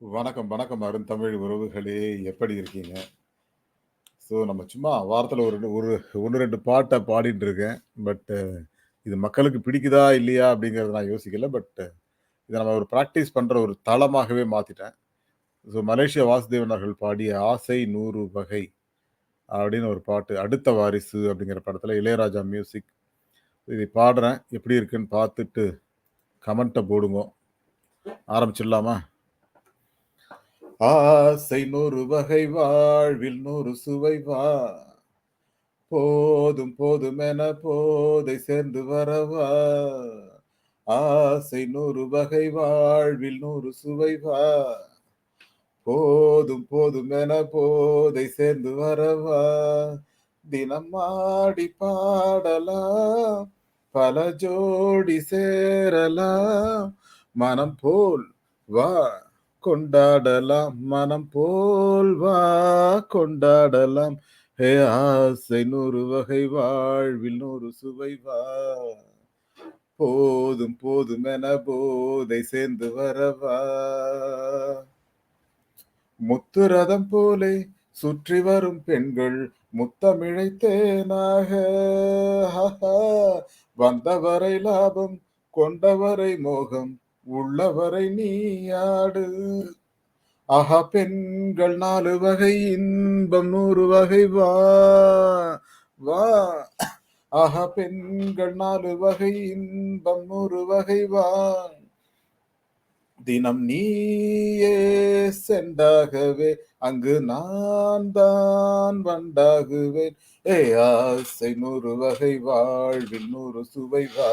வணக்கம், வணக்கம் அருந்தமிழ் உறவுகளே! எப்படி இருக்கீங்க? ஸோ நம்ம சும்மா வாரத்தில் ஒரு ஒரு ஒன்று ரெண்டு பாட்டை பாடிட்டு இருக்கேன். பட்டு இது மக்களுக்கு பிடிக்குதா? இல்லையா? அப்படிங்கிறத நான் யோசிக்கல. பட் இதை நம்ம ஒரு ப்ராக்டிஸ் பண்ணுற ஒரு தளமாகவே மாற்றிட்டேன் ஸோ மலேசிய வாசுதேவன் அவர்கள் பாடிய "ஆசை நூறு வகை" அப்படின்னு ஒரு பாட்டு. "அடுத்த வாரிசு" அப்படிங்கிற படத்தில் இளையராஜா மியூசிக். இதை பாடுறேன். எப்படி இருக்குன்னு பார்த்துட்டு கமெண்ட்டை போடுங்க ஆரம்பிச்சிடலாமா? ஆசை நூறு வகை வாழ்வில் நூறு சுவை வா. போதும் போதும் என போதை சேர்ந்து வரவா. ஆசை நூறு வகை வாழ்வில் நூறு சுவை வா. போதும் போதும் என போதை சேர்ந்து வரவா. தினம் ஆடி பாடலாம். பல ஜோடி சேரலாம். மனம் போல் வா கொண்டாடலாம். மனம் போல் வா கொண்டாடலாம். ஹே ஆசை நூறு வகை வாழ்வில் நூறு சுவை வா. போதும் போதுமென போதை சேர்ந்து வரவா. முத்து ரதம் போலே சுற்றி வரும் பெண்கள் முத்தமிழைத்தேனாக ஹஹா. வந்தவரை லாபம் கொண்டவரை மோகம் உள்ளவரை நீ ஆடு. ஆஹா பெண்கள் நாலு வகை இன்பம் நூறு வகை வா வா. ஆஹா பெண்கள் நாலு வகை இன்பம் நூறு வகை வா. தினம் நீயே செண்டாகவே அங்கு நான் தான் வண்டாகுவேன். ஏ ஆசை நூறு வகை வாழ்வில் நூறு சுவை வா.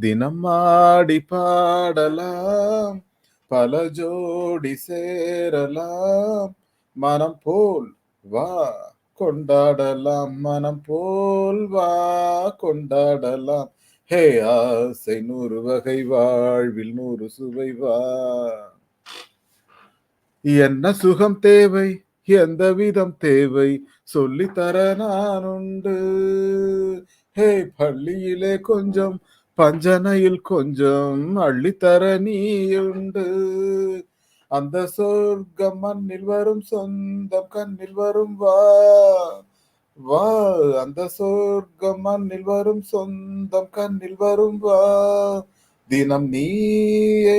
தினமாடி பாடலாம். பல ஜோடி சேரலாம். மனம் போல் வா கொண்டாடலாம். மனம் போல் வா கொண்டாடலாம். ஹே ஆசை நூறு வகை வாழ்வில் நூறு சுவை வா. என்ன சுகம் தேவை? எந்த விதம் தேவை? சொல்லித்தர நான் உண்டு. ஹே பள்ளியிலே கொஞ்சம் பஞ்சனையில் கொஞ்சம் அள்ளித்தர நீயுண்டு. அந்த சொர்க்கம் மண்ணில் வரும் சொந்தம் கண்ணில் வரும் வா வா. அந்த சொர்க்கம் மண்ணில் வரும் சொந்தம் கண்ணில் வரும் வா. தினம் நீயே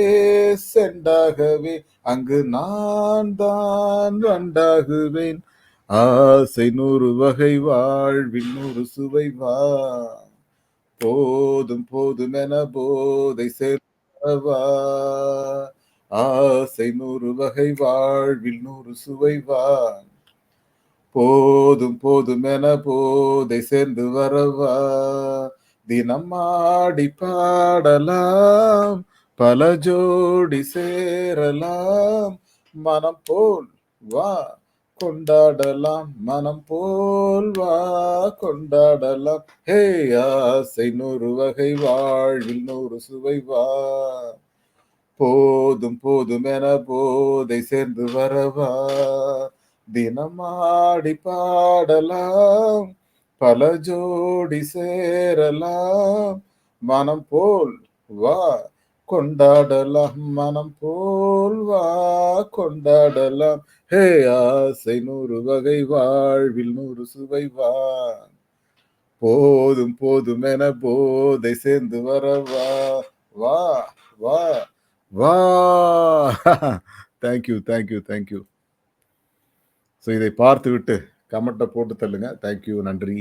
செண்டாகவே அங்கு நான் தான் வண்டாகுவேன். ஆசை நூறு வகை வாழ்வின் நூறு சுவை வா. போதும் போதுமென போதை சேர்வா. ஆசை நூறு வகை வாழ்வில் நூறு சுவை வா. போதும் போதுமென போதை சேர்ந்து வரவா. தினம் ஆடி பாடலாம். பல ஜோடி சேரலாம். மனம் போல் வா கொண்டாடலாம். மனம் போல் வா கொண்டாடலாம். ஹே ஆசை நூறு வகை வாழ்வில் நூறு சுவை வா. போதும் போதுமென போதை சேர்ந்து வரவா. தினம் ஆடி பாடலாம். பல ஜோடி சேரலாம். மனம் போல் வா கொண்டாடலாம். மனம் போல் வா கொண்டாடலாம். ஹே ஆசை நூறு வகை வாழ்வில் நூறு சுவை வா. போதும் போதுமென போதை சேர்ந்து வரவா. வா வா வா. Thank you thank you thank you. So இதை பார்த்துவிட்டு கமெண்ட்டை போட்டு தள்ளுங்க. தேங்க் யூ நன்றி.